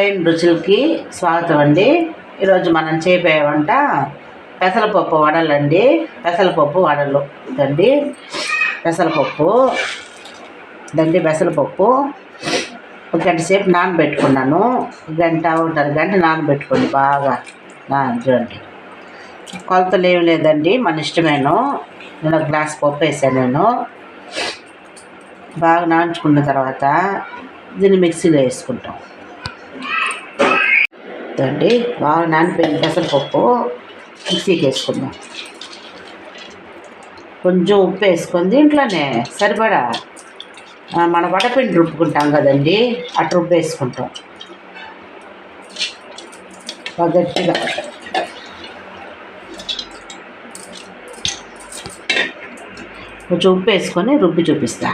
సరైన రుచులకి స్వాగతం అండి ఈరోజు మనం చేయబోయే వంట పెసరపప్పు వడలండి. పెసరపప్పు వడలు ఇదండి. పెసరపప్పు ఇదండి పెసరపప్పు. ఒక గంట సేపు నానబెట్టుకున్నాను. ఒక గంట ఒకటర గంట నానబెట్టుకోండి బాగా. నా చూడండి కొలతలు ఏమి లేదండి. మన ఇష్టమేను. నేను ఒక గ్లాస్ పప్పు వేసాను నేను. బాగా నాంచుకున్న తర్వాత దీన్ని మిక్సీలో వేసుకుంటాం. అండి బాగా నానిపోయిన పెసరపప్పు మిక్సీకి వేసుకుందాం. కొంచెం ఉప్పు వేసుకొని దీంట్లోనే సరిపడా మన వడపిండి రుబ్బుకుంటాం కదండి. అటు రుబ్బు వేసుకుంటాం. గట్టిగా. కొంచెం ఉప్పు వేసుకొని రుబ్బి చూపిస్తా.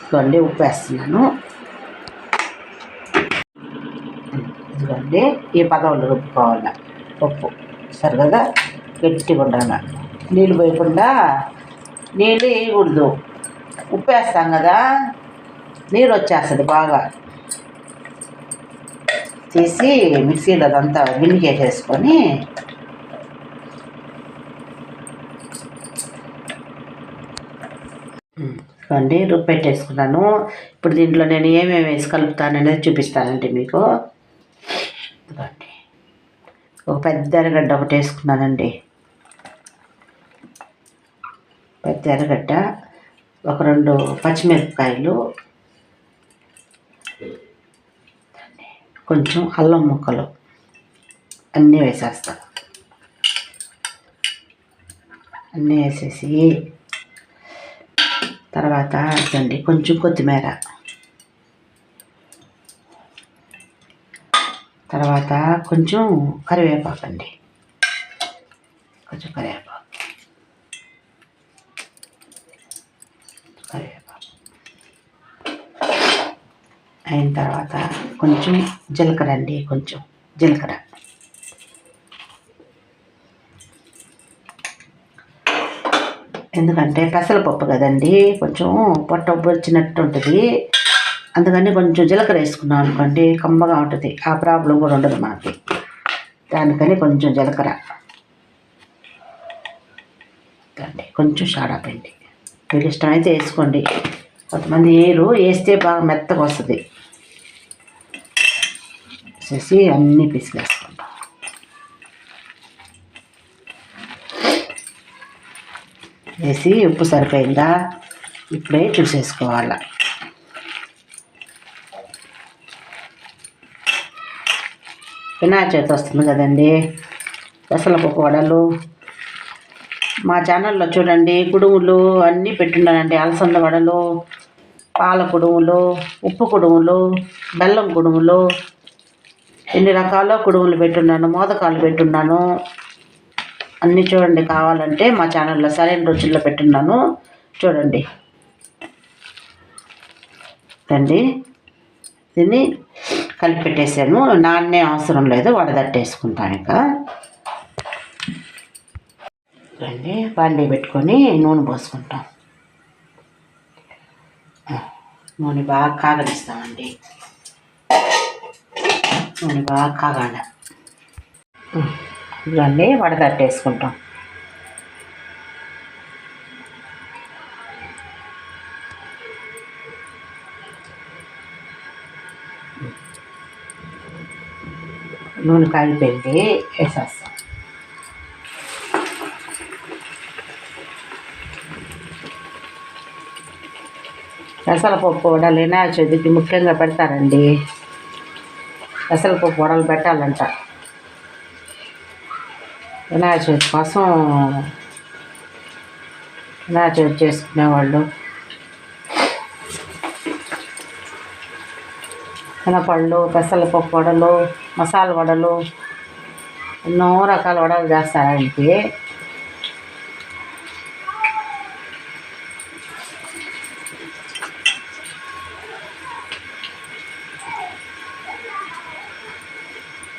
ఇదిగోండి ఉప్పు వేస్తున్నాను. ఇదిగోండి ఈ పదవులు రుబ్బుకోవాలి ఉప్పు. సరే కదా గట్టిగా ఉండాలి? నీళ్ళు పోయకుండా నీళ్ళు వేయకూడదు. ఉప్పు వేస్తాం కదా? నీరు వచ్చేస్తుంది బాగా. తీసి మిక్సీలో అదంతా గిన్నెకి అండి ఇవ్వండి రుబ్బు పెట్టేసుకున్నాను. ఇప్పుడు దీంట్లో నేను ఏమేమి వేసి కలుపుతాననేది చూపిస్తానండి మీకు. ఇదిగోండి. ఒక పెద్ద ఎర్రగడ్డ ఒకటి వేసుకున్నానండి. పెద్ద ఎర్రగడ్డ ఒక రెండు పచ్చిమిరపకాయలు కొంచెం అల్లం ముక్కలు అన్నీ వేసేస్తాను అన్నీ వేసేసి తర్వాత అండి కొంచెం కొత్తిమీర. తర్వాత కొంచెం కరివేపాకు అండి కొంచెం కరివేపాకు. కరివేపాకు. అయిన తర్వాత కొంచెం జీలకర్ర అండి కొంచెం జీలకర్ర. ఎందుకంటే పెసరపప్పు కదండి కొంచెం పొట్ట వచ్చినట్టు ఉంటుంది అందుకని కొంచెం జీలకర్ర వేసుకున్నాం అనుకోండి కమ్మగా ఉంటుంది. ఆ ప్రాబ్లం కూడా ఉండదు మనకి. దానికని కొంచెం జీలకర్ర. ఇదండి కొంచెం షాడా పిండి. మీకు ఇష్టమైతే వేసుకోండి. కొంతమంది ఏరు వేస్తే బాగా మెత్తగా వస్తుంది. వేసేసి అన్నీ పిసిలేసుకుంటాం వేసి ఉప్పు సరిపోయిందా? ఇప్పుడే చూసేసుకోవాలి. వినాయక చవితి వస్తుంది కదండి. పెసలపప్పు వడలు. మా ఛానల్లో చూడండి కుడుములు అన్నీ పెట్టున్నానండి. అలసంద వడలు పాల కుడుములు ఉప్పు కుడుములు బెల్లం కుడుములు ఎన్ని రకాల కుడుములు పెట్టున్నాను మోదకాలు పెట్టున్నాను. అన్నీ చూడండి కావాలంటే మా ఛానల్లో సరైన రుచుల్లో పెట్టున్నాను. చూడండి. తండి దీన్ని కలిపి పెట్టేసాను నాన్నే అవసరం లేదు వడదట్టేసుకుంటాను ఇక. రండి బాండీ పెట్టుకొని నూనె పోసుకుంటాం. నూనె బాగా కాగలిస్తామండి నూనె బాగా కాగాల. ఇవన్నీ వడదట్టేసుకుంటాం నూనె కాగిపోయింది వేసేస్తాం. పెసరపప్పు వడలు వినాయక చవితికి ముఖ్యంగా పెడతారండి. పెసరపప్పు వడలు పెట్టాలంట. వినాయక చవితి కోసం వినాయక చవితి చేసుకునేవాళ్ళు. మినపళ్ళు పెసలపప్పు వడలు మసాలా వడలు ఎన్నో రకాల వడలు చేస్తారండి.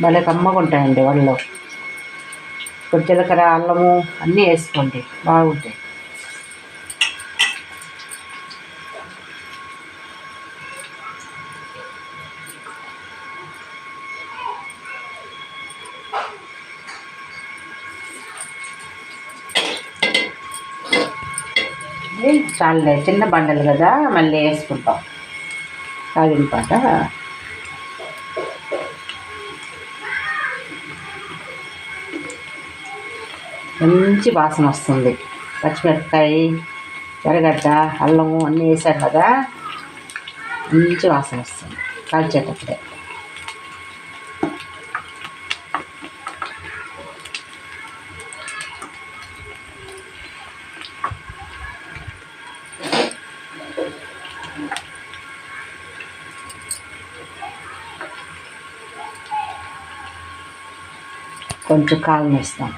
భలే కమ్మగుంటాయండి వడలు. జీలకర్ర అల్లము అన్నీ వేసుకోండి. బాగుంటాయి. చాలే చిన్న బండలు కదా మళ్ళీ వేసుకుంటాం. కాగిన పాట. మంచి వాసన వస్తుంది. పచ్చిమిరపకాయ ఎర్రగడ్డ అల్లము అన్నీ వేసారు కదా? మంచి వాసన వస్తుంది. కాల్చేటప్పుడే కొంచెం కాలనిస్తాం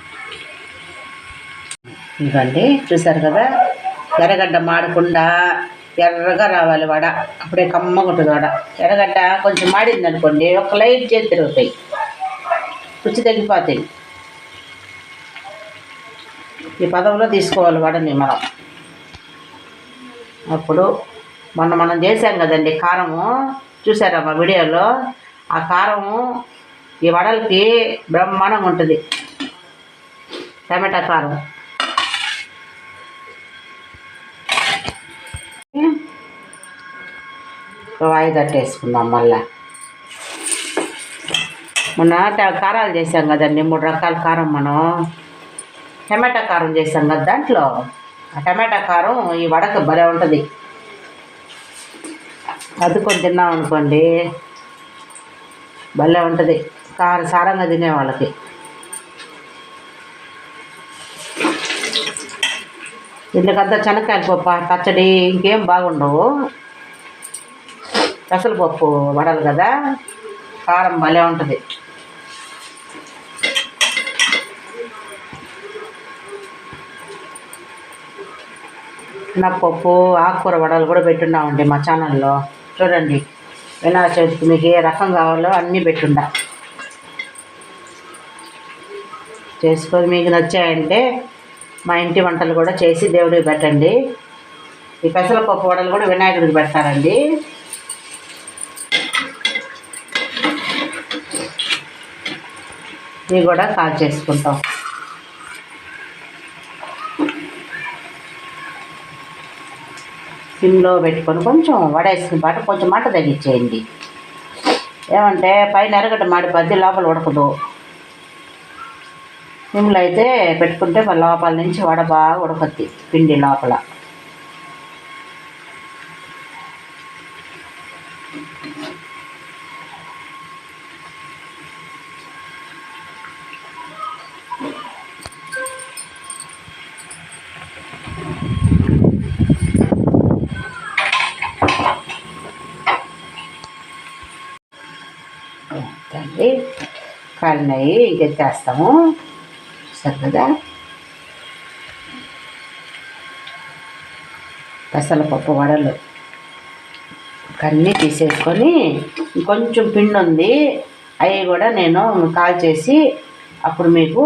ఇవ్వండి చూసారు కదా? ఎర్రగడ్డ మాడకుండా ఎర్రగా రావాలి వడ. అప్పుడే కమ్మగా ఉంటుంది వడ. ఎర్రగడ్డ కొంచెం మాడింది అనుకోండి ఒక లైట్ చేతి తిరుగుతాయి. రుచి తగ్గిపోతాయి. ఈ పదంలో తీసుకోవాలి వడని మనం. అప్పుడు మొన్న మనం చేసాం కదండి కారము. చూసారా మా వీడియోలో? ఆ కారము ఈ వడలకి బ్రహ్మాండంగా ఉంటుంది. టమాటా కారం వాయి కట్టేసుకుందాం మళ్ళా. మొన్న కారాలు చేసాం కదండి మూడు రకాల కారం మనం. టమాటా కారం చేసాం కదా దాంట్లో. ఆ టమాటా కారం ఈ వడకు భలే ఉంటుంది. అదుకొని తిన్నాం అనుకోండి భలే ఉంటుంది. కార సారంగా తినే వాళ్ళకి. ఇందుకంతా చెనక్కాయలు పప్పు పచ్చడి ఇంకేం బాగుండవు. పెసరపప్పు వడలు కదా కారం భలే ఉంటుంది. పప్పు ఆకుకూర వడలు కూడా పెట్టున్నామండి మా ఛానల్లో. చూడండి వినాయక చవితికి మీకు ఏ రకం కావాలో అన్నీ పెట్టుండా చేసుకొని మీకు నచ్చాయంటే మా ఇంటి వంటలు కూడా చేసి దేవుడికి పెట్టండి. ఈ పెసరపప్పు వడలు కూడా వినాయకుడికి పెడతారండి. ఇవి కూడా కాల్ చేసుకుంటాం. సిమ్లో పెట్టుకొని కొంచెం వడేసిన పాటు కొంచెం మంట తగ్గించేయండి. ఏమంటే పైన ఎరగడ్డ మాడిపోద్ది లోపల ఉడకదు. సిమ్లో అయితే పెట్టుకుంటే లోపల నుంచి వడ బాగా ఉడకొద్ది పిండి లోపల. అండి కాలినాయి ఇంకెత్తేస్తాము చూస్తారు కదా. పెసరపప్పు వడలు. కన్నీ తీసేసుకొని కొంచెం పిండి ఉంది. అవి కూడా నేను కాల్ చేసి అప్పుడు మీకు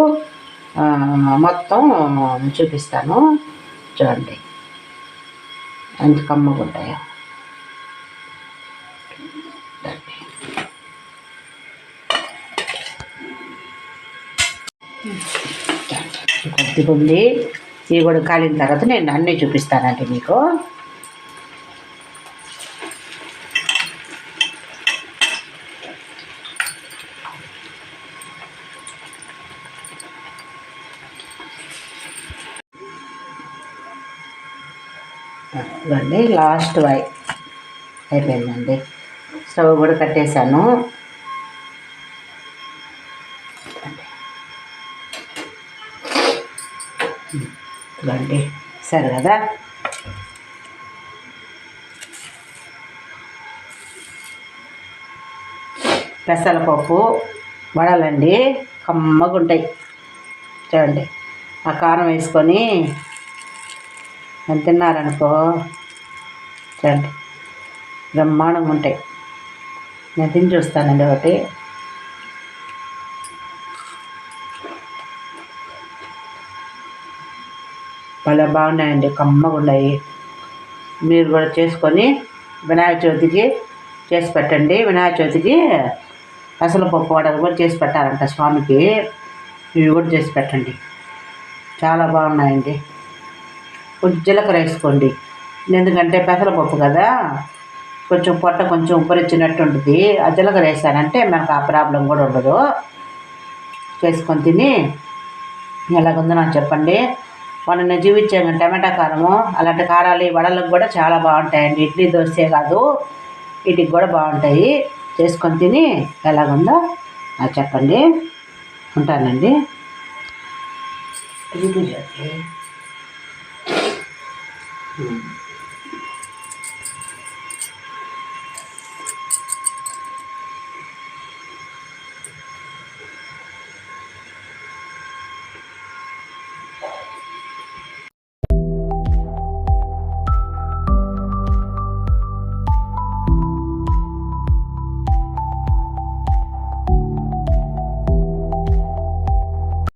మొత్తం చూపిస్తాను. చూడండి. ఎంత కమ్మగా ఉంటాయో ఇది ఉంది. ఇవి కూడా కాలిన తర్వాత నేను అన్నీ చూపిస్తానండి మీకు. ఇవ్వండి లాస్ట్ వై అయిపోయిందండి. స్టవ్ కూడా కట్టేశాను. రండి సరే కదా? పెసరపప్పు వడలండి కమ్మగుంటాయి. చూడండి ఆ కారం వేసుకొని అది తిన్నారనుకో చూడండి బ్రహ్మాండంగా ఉంటాయి నేను తిని చూస్తానండి ఒకటి. భలే బాగున్నాయండి కమ్మగా ఉన్నాయి. మీరు కూడా చేసుకొని వినాయక చవితికి చేసి పెట్టండి. వినాయక చవితికి అసలు పప్పు వడలు కూడా చేసి పెట్టాలంట స్వామికి. ఇవి కూడా చేసి పెట్టండి. చాలా బాగున్నాయండి. కొంచెం జీలకర్ర వేసుకోండి. ఎందుకంటే పెసరపప్పు కదా. కొంచెం పొట్ట కొంచెం ఉబ్బరిచ్చినట్టు ఉంటుంది. ఆ జీలకర్ర వేసానంటే మనకు ఆ ప్రాబ్లం కూడా ఉండదు. చేసుకొని తిని ఎలాగుందో నాకు చెప్పండి. మొన్న నేను చూపించాను టమాటా కారము అలాంటి కారాలు ఈ వడలకు కూడా చాలా బాగుంటాయండి. ఇడ్లీ దోశే కాదు వీటికి కూడా బాగుంటాయి. చేసుకొని తిని ఎలాగుందో నాకు చెప్పండి. ఉంటానండి. ఇది.